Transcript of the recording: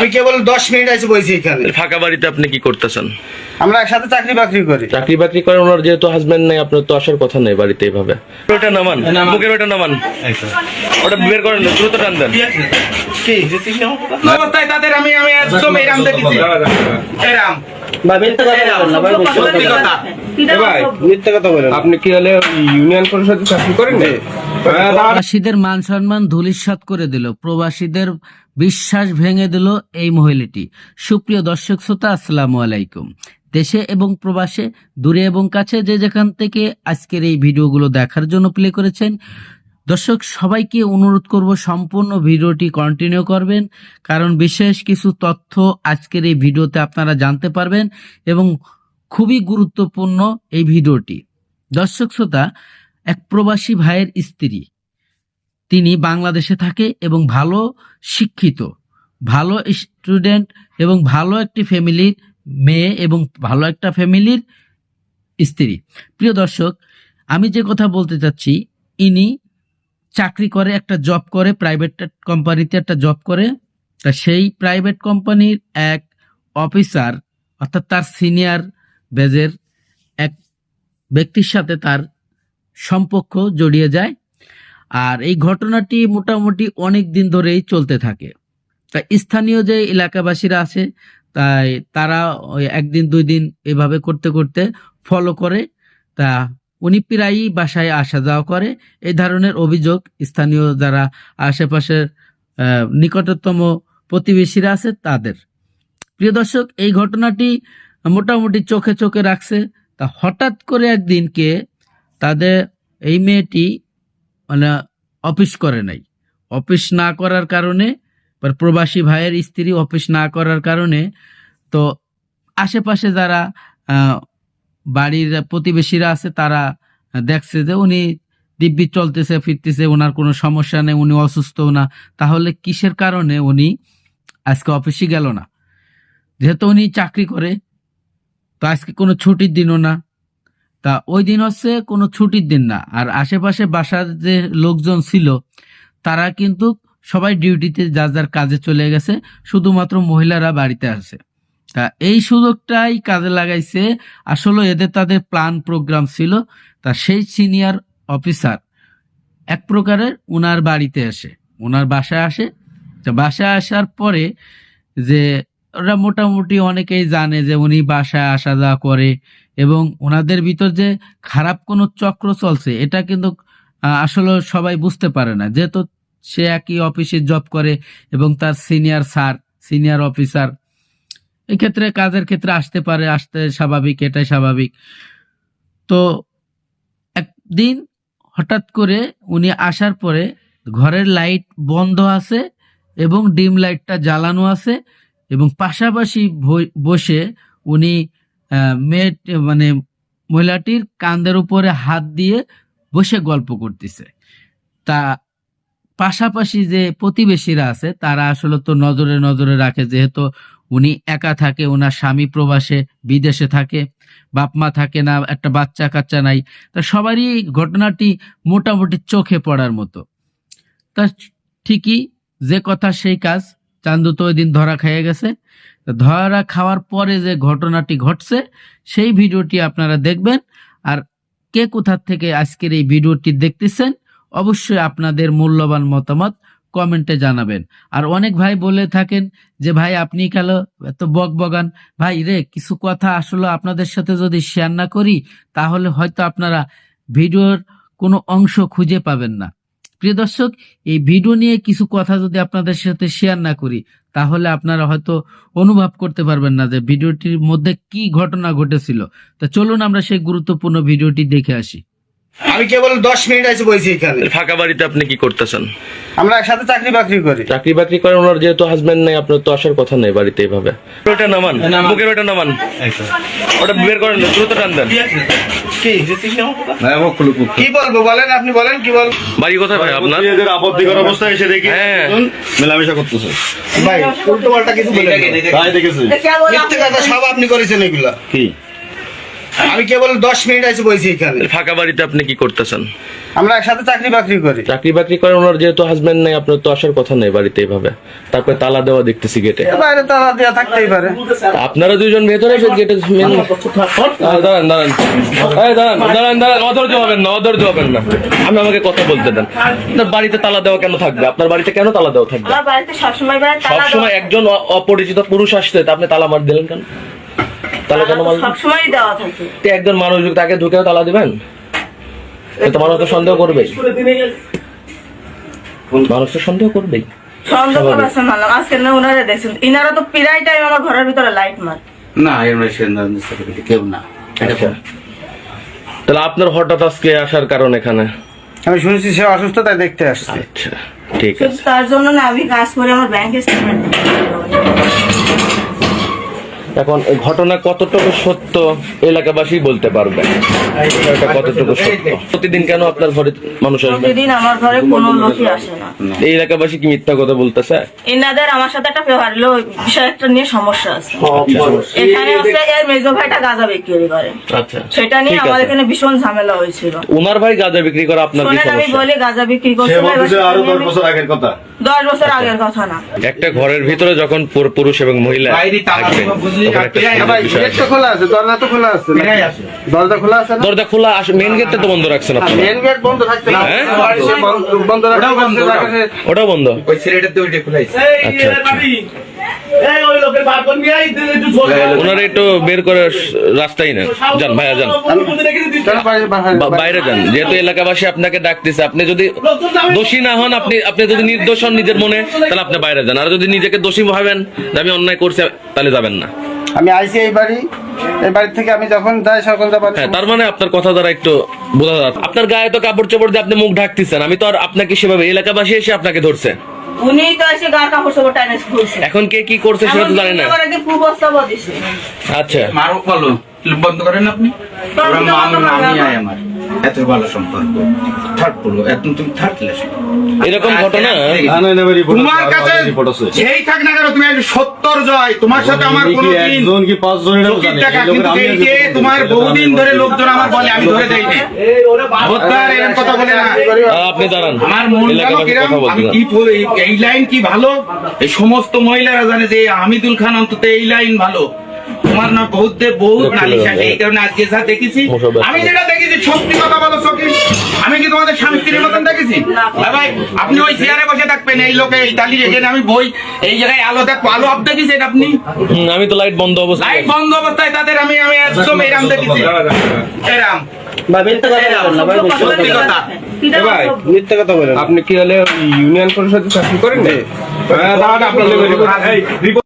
আমি কেবল দশ মিনিট আছে বইছি এখানে। ফাঁকা বাড়িতে আপনি কি করতেছেন? আমরা একসাথে চাকরি বাকরি করি। চাকরি বাকরি করেন ওনার যেহেতু হাজবেন্ড নাই আপনার তো আসার কথা নেই বাড়িতে এইভাবে ওটা নামান বুকের ওটা নামান। ওটা বের করেন দ্রুত টান দেন। কি? অবস্থায় তাদের আমি আমি একদম এরাম দেখেছি এরাম সত্যি কথা। মিথ্যে কথা বলেন। আপনি কি হলে ইউনিয়ন পরিষদে চাকরি করেন না প্রবাসীদের মান সম্মান ধূলিসাৎ করে দিল। প্রবাসীদের বিশ্বাস ভেঙে দিল এই মহিলাটি। সুপ্রিয় দর্শক শ্রোতা, আসসালামু আলাইকুম। দেশে এবং প্রবাসে, দূরে এবং কাছে যে যেখান থেকে আজকের এই ভিডিওগুলো দেখার জন্য প্লে করেছেন, দর্শক, সবাইকে অনুরোধ করব সম্পূর্ণ ভিডিওটি কন্টিনিউ করবেন, কারণ বিশেষ কিছু তথ্য আজকের এই ভিডিওতে আপনারা জানতে পারবেন এবং খুবই গুরুত্বপূর্ণ এই ভিডিওটি। দর্শক শ্রোতা এক প্রবাসী ভাইয়ের স্ত্রী। তিনি বাংলাদেশে থাকে এবং ভালো শিক্ষিত, ভালো স্টুডেন্ট এবং ভালো একটি ফ্যামিলির মেয়ে এবং ভালো একটা ফ্যামিলির স্ত্রী। প্রিয় দর্শক, আমি যে কথা বলতে চাচ্ছি, ইনি চাকরি করে, একটা জব করে প্রাইভেট কোম্পানিতে একটা জব করে। তা সেই প্রাইভেট কোম্পানির এক অফিসার অর্থাৎ তার সিনিয়র বেজের এক ব্যক্তির সাথে তার সম্পর্ক জড়িয়ে যায়। আর এই ঘটনাটি মোটামুটি অনেক দিন ধরেই চলতে থাকে। তা স্থানীয় যে এলাকাবাসীরা আছে, তাই তারা একদিন, দুই দিন এভাবে করতে করতে ফলো করে। তা উনি প্রায়ই বাসায় আসা যাওয়া করে। এই ধরনের অভিযোগ স্থানীয় যারা আশেপাশের নিকটতম প্রতিবেশীরা আছে, তাদের। প্রিয় দর্শক, এই ঘটনাটি মোটামুটি চোখে চোখে রাখছে। তা হঠাৎ করে একদিনকে তাদের এই মেয়েটি মানে অফিস করে নাই। অফিস না করার কারণে প্রবাসী ভাইয়ের স্ত্রী অফিস না করার কারণে তো আশেপাশে যারা বাড়ির প্রতিবেশীরা আছে তারা দেখছে যে উনি দিব্যি চলতেছে, ফিরতেছে ওনার কোনো সমস্যা নেই, উনি অসুস্থ না। তাহলে কিসের কারণে উনি আজকে অফিসে গেল না? যেহেতু উনি চাকরি করে, তো আজকে কোনো ছুটির দিনও না। তা ওই দিন হচ্ছে কোনো ছুটির দিন না। আর আশেপাশে বাসার যে লোকজন ছিল, তারা কিন্তু সবাই ডিউটিতে যার যার কাজে চলে গেছে, শুধুমাত্র মহিলারা বাড়িতে আছে। তা এই সুযোগটাই কাজে লাগাইছে। আসলে এদের তাদের প্ল্যান প্রোগ্রাম ছিল। তা সেই সিনিয়র অফিসার এক প্রকারের উনার বাড়িতে আসে, উনার বাসায় আসে। তা বাসায় আসার পরে যে ওরা মোটামুটি অনেকেই জানে যে উনি বাসায় আসা যাওয়া করে এবং ওনাদের ভিতর যে খারাপ কোনো চক্র চলছে, এটা কিন্তু আসলে সবাই বুঝতে পারে না। যেহেতু সে একই অফিসে জব করে এবং তার সিনিয়র স্যার সিনিয়র অফিসার এক্ষেত্রে কাজের ক্ষেত্রে আসতে পারে, আসতে স্বাভাবিক, এটাই স্বাভাবিক। তো একদিন হঠাৎ করে উনি আসার পরে ঘরের লাইট বন্ধ আছে এবং ডিম লাইটটা জ্বালানো আছে। এবং পাশাপাশি বসে উনি মেয়ে মানে মহিলাটির কান্দের উপরে হাত দিয়ে বসে গল্প করতেছে। তা পাশাপাশি যে প্রতিবেশীরা আছে, তারা আসলে তো নজরে নজরে রাখে, যেহেতু উনি একা থাকে ওনার স্বামী প্রবাসে, বিদেশে থাকে, বাপ মা থাকে না, একটা বাচ্চা কাচ্চা নাই। তা সবারই ঘটনাটি মোটামুটি চোখে পড়ার মতো। তা ঠিকই যে কথা সেই কাজ চান্দু তো ওই দিন ধরা খেয়ে গেছে। ধরা খাওয়ার পরে যে ঘটনাটি ঘটছে, সেই ভিডিওটি আপনারা দেখবেন। আর কে কোথার থেকে আজকের এই ভিডিওটি দেখতেছেন, অবশ্যই আপনাদের মূল্যবান মতামত কমেন্টে জানাবেন। আর অনেক ভাই বলে থাকেন যে, ভাই, আপনি কেন এত বক বগান ভাই রে, কিছু কথা আসলে আপনাদের সাথে যদি শেয়ার না করি, তাহলে হয়তো আপনারা ভিডিওর কোনো অংশ খুঁজে পাবেন না। প্রিয় দর্শক, এই ভিডিও নিয়ে কিছু কথা যদি আপনাদের সাথে শেয়ার না করি, তাহলে আপনারা হয়তো অনুভব করতে পারবেন না যে ভিডিওটির মধ্যে কি ঘটনা ঘটেছিল। তা চলুন আমরা সেই গুরুত্বপূর্ণ ভিডিওটি দেখে আসি। আমি কেবল দশ মিনিট আছে বইছি এখানে। ফাঁকা বাড়িতে আপনি কি করতেছেন? আমরা একসাথে চাকরি বাকরি করি। চাকরি বাকরি করেন ওনার যেহেতু হাজবেন্ড নাই আপনার তো আসার কথা নেই বাড়িতে এইভাবে ওটা নামান বুকের ওটা নামান। ওটা বের করেন না, দ্রুত টান দেন। কি কি? বলব বলেন আপনি বলেন কি বল বাড়ি কোথায় ভাই আপনার? এদের আপত্তিকর অবস্থায় এসে দেখি। হ্যাঁ। মেলামেশা করতেছে। ভাই উল্টো পাল্টা কিছু বলেন না। দেখেছি। মিথ্যে কথা সব আপনি করেছেন এগুলা। কি? আমি কেবল দশ মিনিট আছে বইছি এখানে। ফাঁকা বাড়িতে আপনি কি করতেছেন? আমরা একসাথে চাকরি বাকরি করি। চাকরি বাকরি করেন ওনার যেহেতু হাজবেন্ড নেই আপনার তো আসার কথা নেই বাড়িতে এইভাবে তারপরে তালা দেওয়া দেখতেছি গেটে বাইরে তালা দেওয়া থাকতেই পারে। আপনারা দুইজন ভেতরে এসে গেটে মেন দাঁড়ান দাঁড়ান। এই দাঁড়ান দাঁড়ান দাঁড়ান অধৈর্য হবেন না অধৈর্য হবেন না। আপনি আমাকে কথা বলতে দেন। আপনার বাড়িতে তালা দেওয়া কেন থাকবে? আপনার বাড়িতে কেন তালা দেওয়া থাকবে? আমার বাড়িতে সবসময় সবসময় একজন অপরিচিত পুরুষ আসছে তা আপনি তালা মার দিলেন কেন? তালা কেন মারলেন সবসময় দেওয়া থাকে। তো একজন মানুষ তাকে ঢুকেও তালা দিবেন এ তো মানুষ তো সন্দেহ করবেই। মানুষ তো সন্দেহ করবেই। সন্দেহ করেছে মানলাম আজকে না ওনারা দেখছেন। ইনারা তো প্রায় টাইম আমার ঘরের ভিতরে লাইট মার। না এর মধ্যে কেউ না। আচ্ছা। তাহলে আপনার হঠাৎ আজকে আসার কারণ এখানে? আমি শুনেছি সে অসুস্থ তাই দেখতে আসছে। আচ্ছা ঠিক আছে। তার জন্য না আমি কাজ করে আমার ব্যাংকে স্টেটমেন্ট এখন এই ঘটনা কতটুকু সত্য এলাকাবাসী বলতে পারবে? এটা কতটুকু সত্য? প্রতিদিন কেন আপনার ঘরে মানুষ আসবে? প্রতিদিন আমার ঘরে কোনো লোকই আসে না। এই এলাকাবাসী কি মিথ্যা কথা বলতেছে? ইনাদের আমার সাথে একটা ফেভার বিষয় একটা নিয়ে সমস্যা আছে। এখানে হচ্ছে এর মেজো ভাইটা গাঁজা বিক্রি করে। আচ্ছা সেটা নিয়ে আছে। এখানে ভীষণ ঝামেলা হয়েছিল। ওনার ভাই গাঁজা বিক্রি করে আপনার কি শোনেন আমি বলি গাঁজা বিক্রি এবার আরও নিয়ে দশ আমি- বছর আগের কথা। দশ বছর আগের কথা না। একটা ঘরের ভিতরে যখন পুরুষ এবং মহিলা থাকবে, দরজা খোলা আছে মেন গেটটা তো বন্ধ রাখছেন মেন গেট বন্ধ থাকতে না হ্যাঁ? বন্ধ- বন্ধ ওটাও বন্ধ, ওইটা খুলাইছে। আচ্ছা আচ্ছা। ওনার একটু বের করে রাস্তায় না যান ভাইয়া যান। বাইরে যান। যেহেতু এলাকাবাসী আপনাকে ডাকতেছে আপনি যদি দোষী না হন আপনি আপনি যদি নির্দোষ হন নিজের মনে তাহলে আপনি বাইরে যান। আর যদি নিজেকে দোষী ভাবেন আমি অন্যায় করছি তাহলে যাবেন না। আমি আইসি এই বাড়ি এই বাড়ি থেকে আমি যখন যাই সকল যাবার হ্যাঁ তার মানে আপনার কথা দ্বারা একটু বোঝা যাচ্ছে। আপনার গায়ে তো কাপড় চোপড় দিয়ে আপনি মুখ ঢাকতেছেন। আমি তো আর আপনাকে সেভাবে এলাকাবাসী এসে আপনাকে ধরছে। উনি তো এসে গার কাপড় চোপড় টানে ঘুরছে এখন কে কি করছে সেটা তো জানি না। আচ্ছা। মারো বলো বন্ধ করেন আপনি। আয় আমার। এত ভালো সম্পর্ক। থার্ড পড়ল এখন তুমি থার্ড ক্লাস এরকম ঘটনা? না না না রিপোর্ট তোমার কাছে যেই থাক না কেন তুমি সত্তর জয় তোমার সাথে আমার কোনো দিন কি পাঁচজন এটাও টাকা এই কিন্তু আমি এই আজকে যে বলছি, তোমার বহুদিন ধরে লোকজন আমার বলে আমি ধরে দেই না হত্যার এরকম কথা বলে না। আপনি দাঁড়ান। আমার মন। কি এই লাইন কি ভালো? এই সমস্ত মহিলারা জানে যে হামিদুল খান অন্তত এই লাইন ভালো। তোমার না বহুত দে বহুত নালিশ লাগে। এই কারণে আজকে যা দেখেছি আমি যেটা দেখেছি সত্যি কথা বলো সকি আমি কি তোমাদের স্বামী স্ত্রীর মতন দেখেছি? ভাই ভাই আপনি ওই চেয়ারে বসে থাকবেন এই লোকে এই তালি এখানে আমি বই এই জায়গায় আলো দেখো আলো আপ দেখেছেন আপনি? আমি তো লাইট বন্ধ অবস্থা লাইট বন্ধ অবস্থায় তাদের আমি আমি একদম এরাম দেখেছি। এরাম। আপনি কি হলে ইউনিয়ন পরিষদে চাকরি করেন?